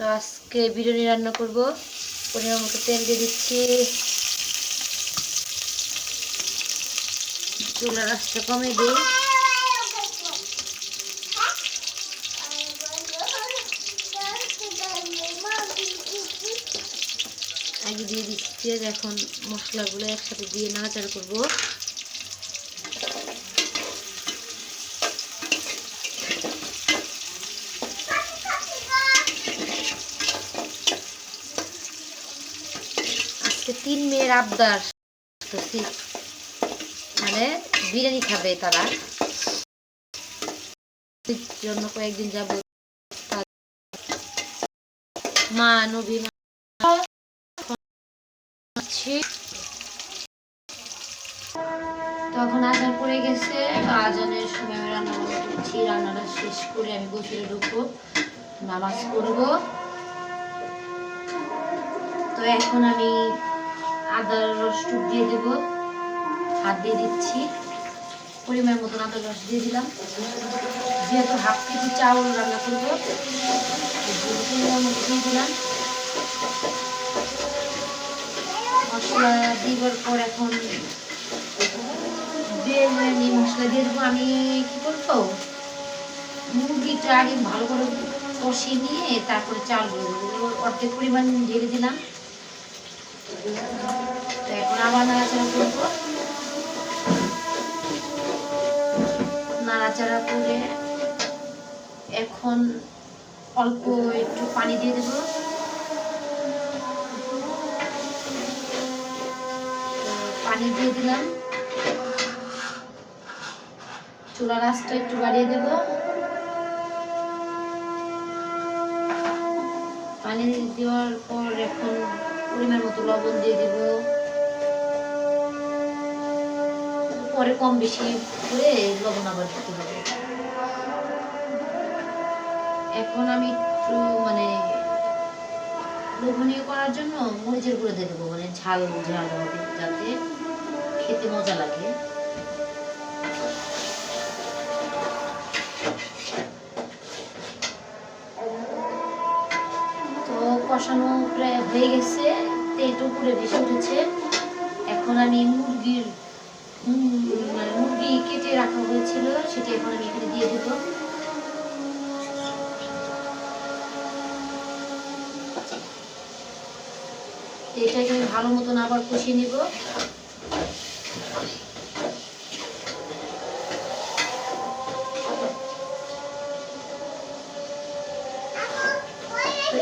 তো আজকে বিরিয়ানি রান্না করব। পরিমাণ মতো তেল দিয়ে দিচ্ছি। চুলার রাস্তা কমে দিই। আগে দিয়ে দিচ্ছি এখন মশলাগুলো একসাথে দিয়ে নাড়াচাড়া করব আজকে তিন আবদার। মানে বিরিয়ানি খাবে তারা। জন্য কয়েকদিন যাব। তখন আজান পড়ে গেছে। আজানের সময় আমি রান্না করছি। রান্নাটা শেষ করে আমি গোসলে ঢুকবো। নামাজ পড়ব। তো এখন আমি আদার রস টুক দিয়ে দেব। হাত দিয়ে দিচ্ছি। পরিমাণ মতন আদার রস দিয়ে দিলাম। যেহেতু হাফ কেজি চাউল রান্না করব দিয়ে দিলাম। মশলা দিবার পর এখন বিরিয়ানি মশলা দিয়ে দেবো, আমি কি করব? মুরগিটা আগে ভালো করে কষিয়ে নিয়ে তারপরে চালগুলো অর্ধেক পরিমাণ ঢেলে দিলাম। আবার নাড়াচাড়া করব। নাড়াচাড়া করে এখন অল্প একটু পানি দিয়ে দেবো। পানি দিয়ে দিলাম। চুলার আঁচটা একটু বাড়িয়ে দেব। পানি দেওয়ার পর এখন পরিমাণ মতো লবণ দিয়ে দেব। পরে কম বেশি করে লবণ আবার দিতে হবে। এখন আমি একটু মানে লোভনীয় করার জন্য মরিচের গুঁড়ো দিয়ে দেবো মানে ঝাল ঝাল হবে যাতে খেতে মজা লাগে। তো কষানো প্রায় হয়ে গেছে, তেলটা উপরে ভেসে উঠেছে। এখন আমি মুরগির মুরগি কেটে রাখা হয়েছিল, সেটা এখন আমি এখানে দিয়ে দেবো। এটাকে আমি ভালো মতন আবার কষিয়ে নিব।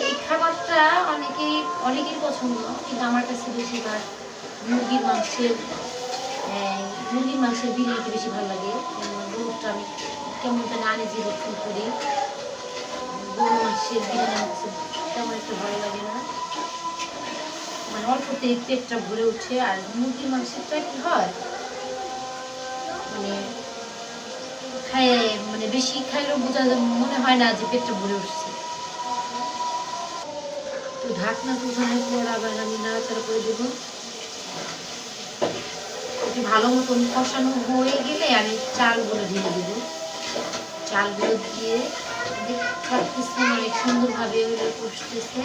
এই অনেকেই অনেকের পছন্দ, কিন্তু আমার কাছে বেশিরভাগ মুরগির মাংসের মুরগির মাংসের বিরিয়ানিটা বেশি ভালো লাগে। গরুটা আমি কেমন যেন আনিজি ফিল করি। গরু মাংসের বিরিয়ানি তেমন একটা ভালো লাগে না। মানে অল্পতেই পেটটা ভরে উঠে আর মুরগির মাংসেরটা কি হয়? মানে খায় মানে বেশি খাইলেও বোঝা মনে হয় না যে পেটটা ভরে উঠছে। তো ঢাকনা তুলনের পর আবার আমি নাড়াচাড়া করে দেবো। একটু ভালো মতন কষানো হয়ে গেলে আমি চালগুলো ঢেলে দেবো। চালগুলো দিয়ে দেখতে পাচ্ছেন অনেক সুন্দরভাবে ওগুলো কষতেছে।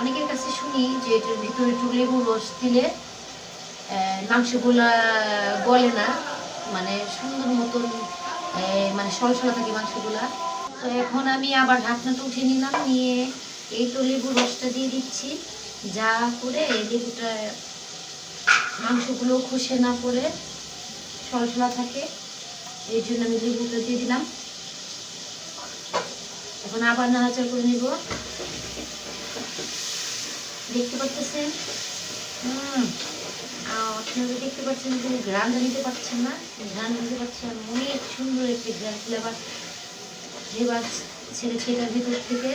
অনেকের কাছে শুনি যে এটার ভিতরে একটু লেবু রস দিলে মাংসগুলা গলে না মানে সুন্দর মতন মানে সলসলা থাকে মাংসগুলা। তো এখন আমি আবার ঢাকনাটা উঠে নিলাম, নিয়ে এই তো লেবুর রসটা দিয়ে দিচ্ছি। যা করে এই লেবুটা, মাংসগুলো খসে না পড়ে সলসলা থাকে, এই জন্য আমি লেবুটা দিয়ে দিলাম। এখন আবার নাড়াচাড়া করে নিব। দেখতে পাচ্ছেন? হুম। আপনারা দেখতে পাচ্ছেন যে গ্রান নিতে পারছেন না। গ্রান নিতে পারছেন অনেক সুন্দর একটি গ্রান ফ্লেভার ফ্লেভার ছেড়েছে এটার ভিতর থেকে।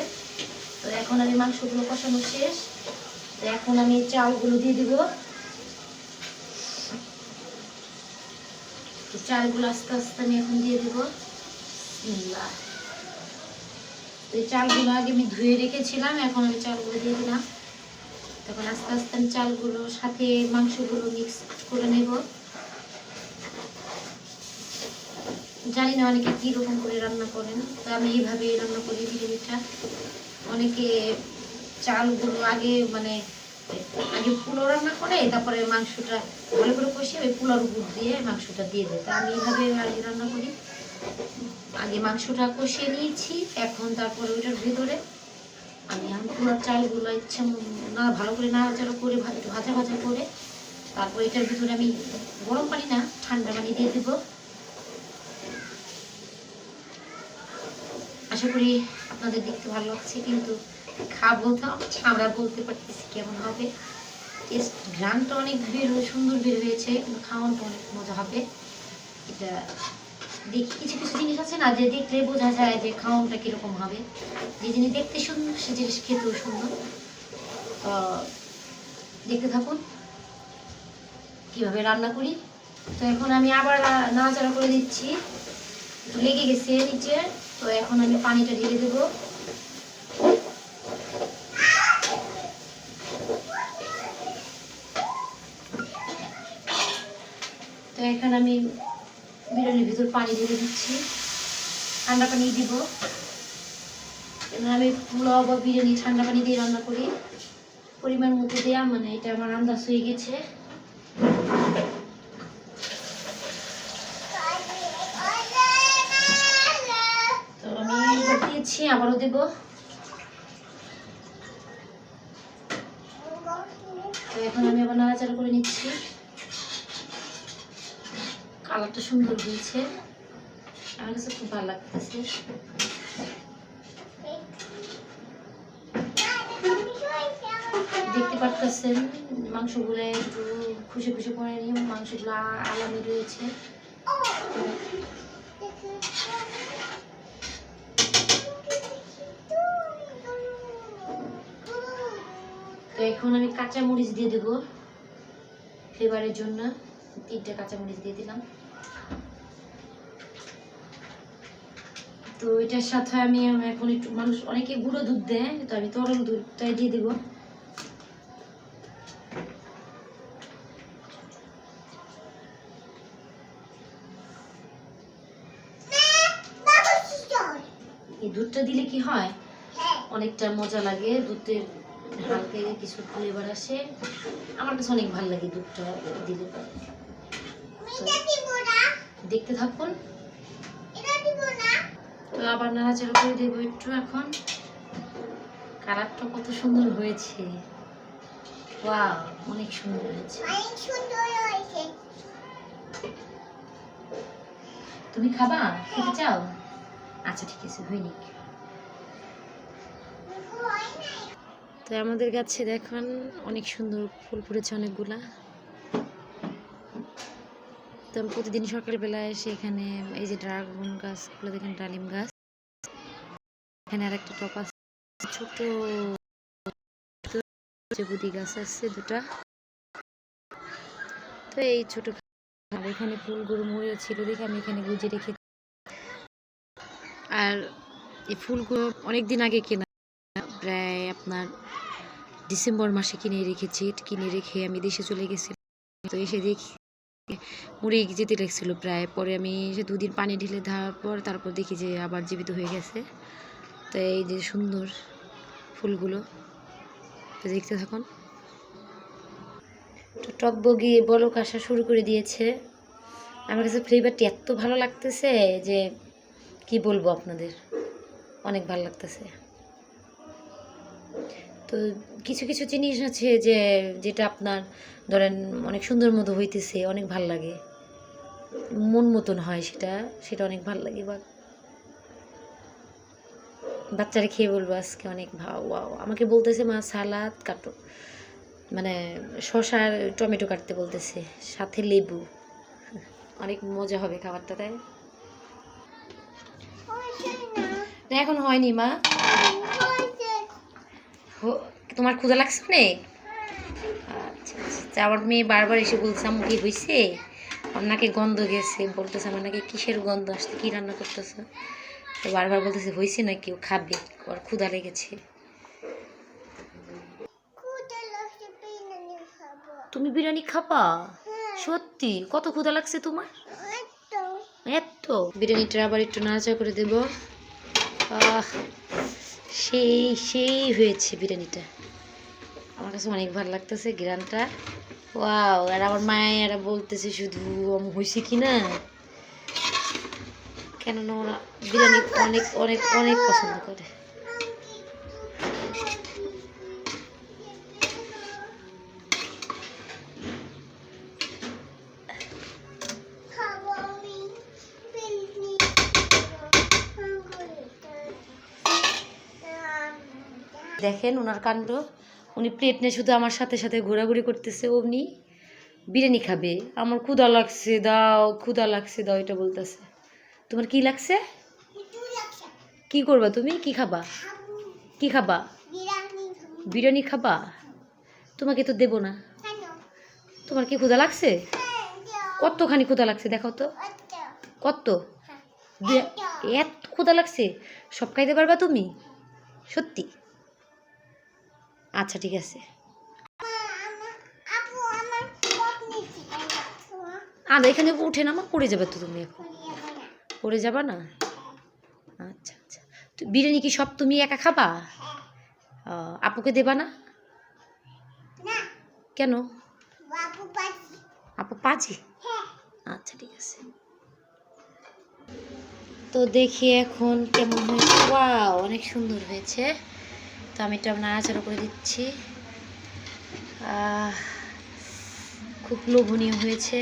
তো এখন আমি মাংসগুলো কষানো শেষ। তো এখন আমি চালগুলো দিয়ে দিব। চালগুলো আস্তে আস্তে আমি এখন দিয়ে দেবো। এই চালগুলো আগে আমি ধুয়ে রেখেছিলাম, এখন আমি চালগুলো দিয়ে দিলাম। তখন আস্তে আস্তে আমি চালগুলো সাথে মাংসগুলো মিক্স করে নেব। জানি না অনেকে কীরকম করে রান্না করেন, তো আমি এইভাবেই রান্না করি বিরিয়ানিটা। অনেকে চালগুলো আগে মানে আগে পোলাও রান্না করে, তারপরে মাংসটা ভালো করে কষিয়ে ওই পোলার উপর দিয়ে মাংসটা দিয়ে দেয়। তা আমি এইভাবে আগে রান্না করি। আগে মাংসটা কষিয়ে নিয়েছি, এখন তারপরে ওইটার ভিতরে আমি আমি পোলার চালগুলো ইচ্ছা না, ভালো করে নাড়াচাড়া করে একটু ভাজা ভাজা করে, তারপর এটার ভিতরে আমি গরম পানি না, ঠান্ডা পানি দিয়ে দেবো। আশা করি আপনাদের দেখতে ভালো লাগছে, কিন্তু খাব তো, আমরা বলতে পারতেছি কেমন হবে। টেস্ট গ্রামটা অনেক বের, সুন্দর বের হয়েছে, কিন্তু খাওয়ানটা অনেক মজা হবে। এটা দেখি, কিছু কিছু জিনিস আছে না যে দেখলে বোঝা যায় যে খাওয়ানটা কীরকম হবে। যে জিনিস দেখতে সুন্দর, সে জিনিস খেতেও সুন্দর। দেখতে থাকুন, কীভাবে রান্না করি। তো এখন আমি আবার নাড়াচাড়া করে দিচ্ছি লেগে গেছে নিচে। তো এখন আমি পানিটা ঢেলে দেবো। তো এখন আমি বিরিয়ানির ভিতর পানি ঢেলে দিচ্ছি। ঠান্ডা পানি দিব। আমি পোলাও বা বিরিয়ানি ঠান্ডা পানি দিয়ে রান্না করি। পরিমাণ মতো দেওয়া মানে এটা আমার আন্দাজ হয়ে গেছে তো আমি দিয়েছি আবারও দেবো। তো এখন আমি আবার নাড়াচাড়া করে নিচ্ছি। কালারটা সুন্দর হয়েছে। আমার কাছে খুব ভালো লাগতেছে। দেখতে পারতেছেন, মাংসগুলো একটু খুশি খুশি করে নিয়ে মাংসগুলো আলামি রয়েছে। তো এখন আমি কাঁচা মরিচ দিয়ে দেবো। ফ্লেভারের জন্য তিনটে কাঁচা মরিচ দিয়ে দিলাম। তো এটার সাথে আমি এখন একটু মানুষ অনেকে গুঁড়ো দুধ দেয় তো আমি তরল দুধটাই দিয়ে দেবো। এই দুধটা দিলে কি হয়। অনেকটা মজা লাগে দুধের হালকা কিছু ফ্লেভার আসে। আমার কাছে অনেক ভালো লাগে দুধটা দিলে। দেখতে থাকুন। তো আবার নাড়াচাড়া করে দেবো একটু এখন। কালারটা কত সুন্দর হয়েছে। ওয়াও, অনেক সুন্দর হয়েছে। তুমি খাবা? খেতে চাও? আচ্ছা ঠিক আছে, হয়ে হয়নি। তো আমাদের গাছে দেখুন, অনেক সুন্দর ফুল ফুটেছে অনেকগুলা। তো আমি প্রতিদিন সকালবেলা এসে এখানে এই যে ড্রাগন গাছগুলো দেখেন ডালিম গাছ। এখানে আর একটা টপ আছে, ছোট গাছ আছে দুটা। তো এই ছোট এখানে ফুলগুলো মরে ছিল দেখে আমি এখানে গুজে রেখে আর এই ফুলগুলো অনেক দিন আগে কেনা, প্রায় আপনার ডিসেম্বর মাসে কিনে রেখেছি কিনে রেখে আমি দেশে চলে গেছি তো এসে দেখি মরে যেতে লাগছিল প্রায়। পরে আমি এসে দুদিন পানি ঢেলে দেওয়ার পর তারপর দেখি যে আবার জীবিত হয়ে গেছে। তো এই যে সুন্দর ফুলগুলো, তো দেখতে থাকুন। তো টক বগিয়ে বলক আসা শুরু করে দিয়েছে। আমার কাছে ফ্লেভারটি এত ভালো লাগতেছে যে কি বলব আপনাদের? অনেক ভালো লাগতেছে। তো কিছু কিছু জিনিস আছে যে, যেটা আপনার ধরেন অনেক সুন্দর মতো হইতেছে, অনেক ভালো লাগে। মন মতন হয় সেটা সেটা অনেক ভালো লাগে বা বাচ্চারা খেয়ে বলব আজকে অনেক ভাও ওয়াও আমাকে বলতেছে মা সালাদ কাটো। মানে শসা আর টমেটো কাটতে বলতেছে, সাথে লেবু। অনেক মজা হবে খাবারটা, তাই এখন হয়নি মা। তোমার ক্ষুধা লাগছে অনেক? আচ্ছা আচ্ছা আমার মেয়ে বারবার এসে বলছে আম্মু কি হয়েছে আমার নাকি গন্ধ গেছে বলতেছে আমার নাকি কিসের গন্ধ আসছে? কী রান্না করতেছে? তো বারবার বলতেছে হয়েছে না কেউ খাবে ওর ক্ষুধা লেগেছে। তুমি বিরিয়ানি খাবা? সত্যি? কত ক্ষুধা লাগছে তোমার? এত। বিরিয়ানিটা আবার একটু নাড়াচাড়া করে দেবো। আহ সেই সেই হয়েছে বিরিয়ানিটা। আমার কাছে অনেক ভালো লাগতেছে গ্রানটা। ওয়াও, আর আমার মায়েরা বলতেছে শুধু আমি হয়েছি কি না কেননা ওরা বিরিয়ানি অনেক অনেক অনেক পছন্দ করে। দেখেন ওনার কাণ্ড। উনি প্লেট নিয়ে শুধু আমার সাথে সাথে ঘোরাঘুরি করতেছে উনি বিরিয়ানি খাবে। আমার ক্ষুধা লাগছে, দাও, ক্ষুধা লাগছে, দাও, এটা বলতেছে। তোমার কি লাগছে? কি করবা তুমি? কি খাবা? কি খাবা? বিরিয়ানি খাবা? তোমাকে তো দেবো না। তোমার কি ক্ষুধা লাগছে? কতখানি ক্ষুধা লাগছে দেখো তো। কত? এত ক্ষুধা লাগছে। সব খাইতে পারবা তুমি? সত্যি? আচ্ছা ঠিক আছে। আর এখানে উঠে নামা, পড়ে যাবে তো তুমি এখন। পড়ে যাবা না? আচ্ছা আচ্ছা। বিরিয়ানি কি সব তুমি একা খাবা? আপুকে দেবা না? কেন? আপু পাজি? আচ্ছা ঠিক আছে। তো দেখি এখন কেমন হয়েছে। ওয়াও, অনেক সুন্দর হয়েছে। তো আমি এটা নাড়াচাড়া করে দিচ্ছি। খুব লোভনীয় হয়েছে,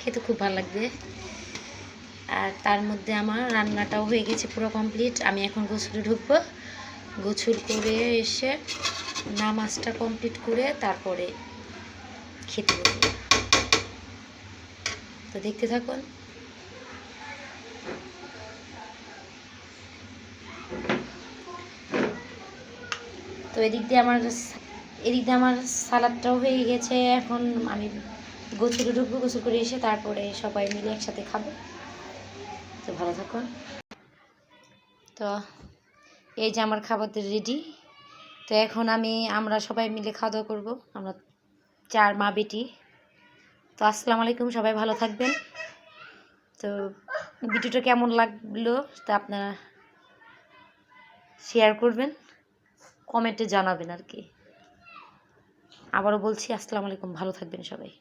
খেতে খুব ভালো লাগবে। আর তার মধ্যে আমার রান্নাটাও হয়ে গেছে পুরো কমপ্লিট আমি এখন গোসলে ঢুকবো। গোসল করে এসে নামাজটা কমপ্লিট করে তারপরে খেতে বসবো। তো দেখতে থাকুন। এদিক দিয়ে আমার এদিক দিয়ে আমার সালাদটাও হয়ে গেছে। এখন আমি গোসলে ঢুকবো, গোসল করে এসে তারপরে সবাই মিলে একসাথে খাব। তো ভালো থাকুন তো এই যে আমার খাবার রেডি তো এখন আমি, আমরা সবাই মিলে খাওয়া দাওয়া করব। আমরা চার মা বেটি। তো আসসালামু আলাইকুম, সবাই ভালো থাকবেন। তো ভিডিওটা কেমন লাগল তা আপনারা শেয়ার করবেন। কমেন্টে জানাবেন আর কি। আবারও বলছি আসসালামু আলাইকুম ভালো থাকবেন সবাই।